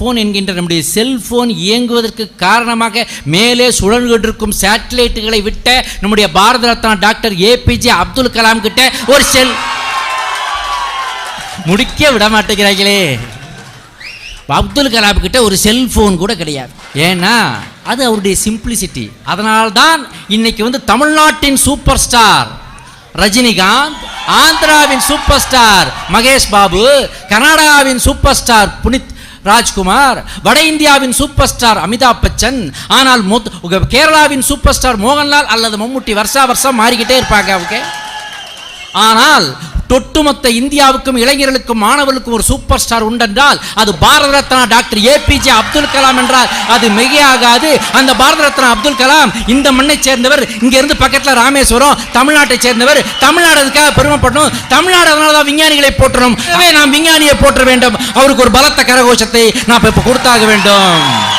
Phone என்கின்ற நம்முடைய cellphone இயங்குவதற்கு காரணமாக மேலே சுழல்கிட்டிருக்கும் சேட்டலைட்டுகளை விட்ட நம்முடைய பாரத ரத்னா டாக்டர் ஏபிஜே அப்துல் கலாம் கிட்ட ஒரு செல் முடிக்க விட மாட்டேங்கிறாங்களே. அப்துல் கலாம் கிட்ட ஒரு செல்போன் கூட கிடையாது. ஏன்னா அது அவருடைய சிம்பிளிசிட்டி அதனால்தான் இன்னைக்கு வந்து தமிழ்நாட்டின் சூப்பர் ஸ்டார் ரஜினிகாந்த் ஆந்திராவின் சூப்பர் ஸ்டார் மகேஷ் பாபு கர்நாடகாவின் சூப்பர் ஸ்டார் புனித் ராஜ்குமார் வட இந்தியாவின் சூப்பர் ஸ்டார் அமிதாப் பச்சன். ஆனால் கேரளாவின் சூப்பர் ஸ்டார் மோகன்லால் அல்லது மம்முட்டி வருஷா வருஷம் மாறிக்கிட்டே இருப்பாங்க ஓகே ஆனால் ஒட்டுமொத்த இந்தியாவுக்கும் இளைஞர்களுக்கும் மாணவர்களுக்கும் ஒரு சூப்பர் ஸ்டார் உண்டென்றால் அது பாரத ரத்னா டாக்டர் ஏபிஜே அப்துல் கலாம் என்றால் அது மிகையாகாது அந்த பாரத ரத்னா அப்துல் கலாம் இந்த மண்ணை சேர்ந்தவர் இங்கிருந்து பக்கத்தில் ராமேஸ்வரம் தமிழ்நாட்டை சேர்ந்தவர் தமிழ்நாடு அதுக்காக பெருமைப்படணும்? தமிழ்நாடு அதனால தான் விஞ்ஞானிகளை போற்றணும். எனவே நாம் விஞ்ஞானியை போற்ற வேண்டும். அவருக்கு ஒரு பலத்த கரகோஷத்தை நாம் இப்போ கொடுத்தாக வேண்டும்.